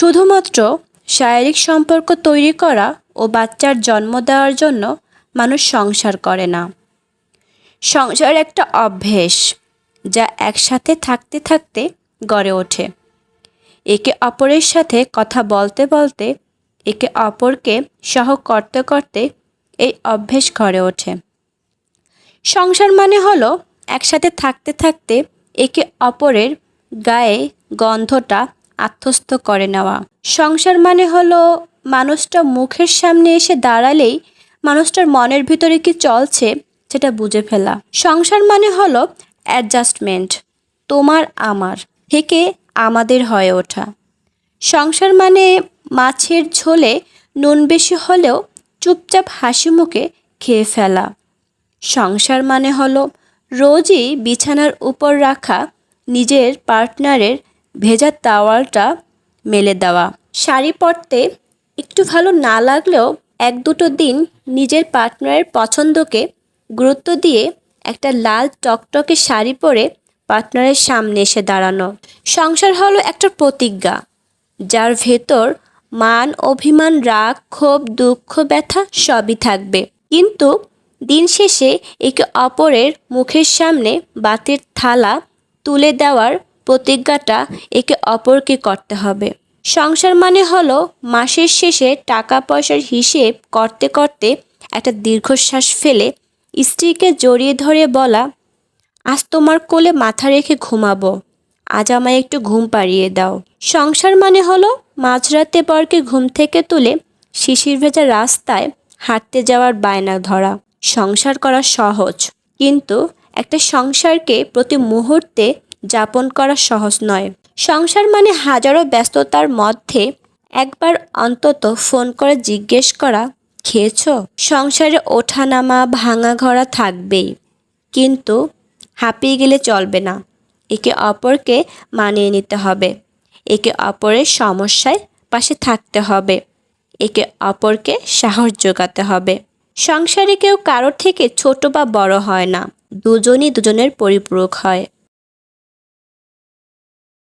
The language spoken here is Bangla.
শুধুমাত্র শারীরিক সম্পর্ক তৈরি করা ও বাচ্চার জন্ম দেওয়ার জন্য মানুষ সংসার করে না। সংসার একটা অভ্যেস যা একসাথে থাকতে থাকতে গড়ে ওঠে। একে অপরের সাথে কথা বলতে বলতে, একে অপরকে সহ করতে করতে এই অভ্যেস গড়ে ওঠে। সংসার মানে হলো একসাথে থাকতে থাকতে একে অপরের গায়ে গন্ধটা আত্মস্থ করে নেওয়া। সংসার মানে হলো মানুষটা মুখের সামনে এসে দাঁড়ালেই মানুষটার মনের ভিতরে কি চলছে সেটা বুঝে ফেলা। সংসার মানে হলো অ্যাডজাস্টমেন্ট তোমার আমার থেকে আমাদের হয়ে ওঠা। সংসার মানে মাছের ঝোলে নুন বেশি হলেও চুপচাপ হাসি মুখে খেয়ে ফেলা। সংসার মানে হলো রোজই বিছানার উপর রাখা নিজের পার্টনারের ভেজা তাওয়ালটা মেলে দেওয়া। শাড়ি পরতে একটু ভালো না লাগলেও এক দুটো দিন নিজের পার্টনারের পছন্দকে গুরুত্ব দিয়ে একটা লাল টকটকে শাড়ি পরে পার্টনারের সামনে এসে দাঁড়ানো। সংসার হলো একটা প্রতিজ্ঞা, যার ভেতর মান, অভিমান, রাগ, ক্ষোভ, দুঃখ, ব্যথা সবই থাকবে। কিন্তু দিন শেষে একে অপরের মুখের সামনে বাতের থালা তুলে দেওয়ার প্রতিজ্ঞাটা একে অপরকে করতে হবে। সংসার মানে হলো মাসের শেষে টাকা পয়সার হিসেব করতে করতে একটা দীর্ঘশ্বাস ফেলে স্ত্রীকে জড়িয়ে ধরে বলা, আজ তোমার কোলে মাথা রেখে ঘুমাবো। আজ আমায় একটু ঘুম পাড়িয়ে দাও। সংসার মানে হলো মাঝরাতে বরকে ঘুম থেকে তুলে শিশির ভেজা রাস্তায় হাঁটতে যাওয়ার বায়না ধরা। সংসার করা সহজ, কিন্তু একটা সংসারকে প্রতি মুহূর্তে যাপন করা সহজ নয়। সংসার মানে হাজারো ব্যস্ততার মধ্যে একবার অন্তত ফোন করে জিজ্ঞেস করা, খেয়েছো? সংসারে ওঠানামা ভাঙা ঘরা থাকবেই। কিন্তু হাঁপিয়ে গেলে চলবে না। একে অপরকে মানিয়ে নিতে হবে। একে অপরের সমস্যায় পাশে থাকতে হবে। একে অপরকে সাহস যোগাতে হবে। সংসারে কেউ কারোর থেকে ছোট বা বড় হয় না। দুজনই দুজনের পরিপূরক হয়।